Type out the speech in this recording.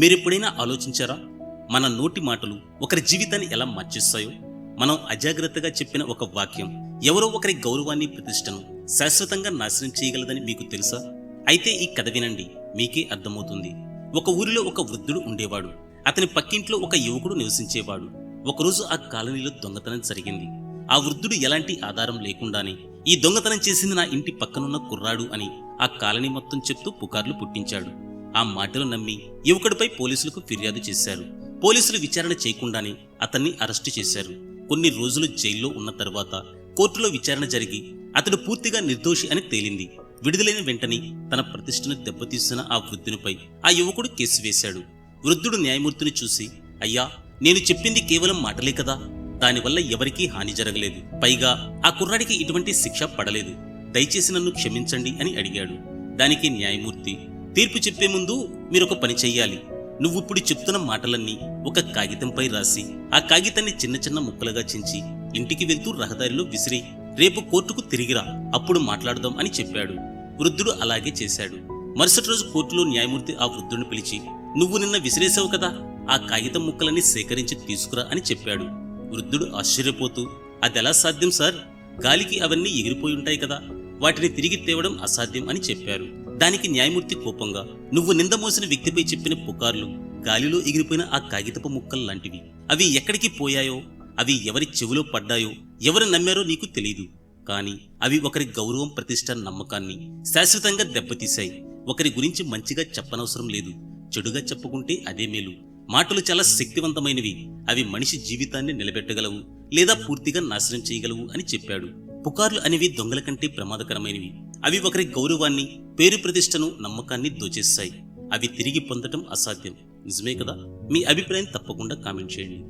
మీరెప్పుడైనా ఆలోచించారా? మన నోటి మాటలు ఒకరి జీవితాన్ని ఎలా మార్చిస్తాయో? మనం అజాగ్రత్తగా చెప్పిన ఒక వాక్యం ఎవరో ఒకరి గౌరవాన్ని ప్రతిష్టను శాశ్వతంగా నాశనం చేయగలదని మీకు తెలుసా? అయితే ఈ కథ వినండి మీకే అర్థమవుతుంది. ఒక ఊరిలో ఒక వృద్ధుడు ఉండేవాడు. అతని పక్కింట్లో ఒక యువకుడు నివసించేవాడు. ఒకరోజు ఆ కాలనీలో దొంగతనం జరిగింది. ఆ వృద్ధుడు ఎలాంటి ఆధారం లేకుండానే ఈ దొంగతనం చేసింది నా ఇంటి పక్కనున్న కుర్రాడు అని ఆ కాలనీ మొత్తం చెప్తూ పుకార్లు పుట్టించాడు. ఆ మాటలు నమ్మి యువకుడిపై పోలీసులకు ఫిర్యాదు చేశారు. పోలీసులు విచారణ చేయకుండానే అతన్ని అరెస్టు చేశారు. కొన్ని రోజులు జైల్లో ఉన్న తర్వాత కోర్టులో విచారణ జరిగి అతడు పూర్తిగా నిర్దోషి అని తేలింది. విడుదలైన వెంటనే తన ప్రతిష్టను దెబ్బతీస్తున్న ఆ వృద్ధునిపై ఆ యువకుడు కేసు వేశాడు. వృద్ధుడు న్యాయమూర్తిని చూసి అయ్యా నేను చెప్పింది కేవలం మాటలే కదా! దానివల్ల ఎవరికీ హాని జరగలేదు. పైగా ఆ కుర్రాడికి ఇటువంటి శిక్ష పడలేదు. దయచేసి నన్ను క్షమించండి అని అడిగాడు. దానికి న్యాయమూర్తి తీర్పు చెప్పే ముందు మీరొక పని చెయ్యాలి. నువ్విప్పుడు చెప్తున్న మాటలన్నీ ఒక కాగితంపై రాసి ఆ కాగితాన్ని చిన్న చిన్న ముక్కలుగా చించి ఇంటికి వెళ్తూ రహదారిలో విసిరి రేపు కోర్టుకు తిరిగిరా అప్పుడు మాట్లాడదాం అని చెప్పాడు. వృద్ధుడు అలాగే చేశాడు. మరుసటి రోజు కోర్టులో న్యాయమూర్తి ఆ వృద్ధుడిని పిలిచి నువ్వు నిన్న విసిరేసావు కదా ఆ కాగితం ముక్కలన్నీ సేకరించి తీసుకురా అని చెప్పాడు. వృద్ధుడు ఆశ్చర్యపోతూ అదెలా సాధ్యం సార్? గాలికి అవన్నీ ఎగిరిపోయి ఉంటాయి కదా వాటిని తిరిగి తేవడం అసాధ్యం అని చెప్పారు. దానికి న్యాయమూర్తి కోపంగా నువ్వు నింద మోసిన వ్యక్తిపై చెప్పిన పుకార్లు గాలిలో ఎగిరిపోయిన ఆ కాగితపు ముక్కలు లాంటివి. అవి ఎక్కడికి పోయాయో అవి ఎవరి చెవిలో పడ్డాయో ఎవరు నమ్మారో నీకు తెలియదు కానీ అవి ఒకరి గౌరవం ప్రతిష్ట నమ్మకాన్ని శాశ్వతంగా దెబ్బతీశాయి. ఒకరి గురించి మంచిగా చెప్పనవసరం లేదు. చెడుగా చెప్పుకుంటే అదే మేలు. మాటలు చాలా శక్తివంతమైనవి. అవి మనిషి జీవితాన్ని నిలబెట్టగలవు లేదా పూర్తిగా నాశనం చేయగలవు అని చెప్పాడు. పుకార్లు అనేవి దొంగల కంటే ప్రమాదకరమైనవి. అవి ఒకరి గౌరవాన్ని పేరు ప్రతిష్టను నమ్మకాన్ని దోచేస్తాయి. అవి తిరిగి పొందటం అసాధ్యం. నిజమే కదా? మీ అభిప్రాయం తప్పకుండా కామెంట్ చేయండి.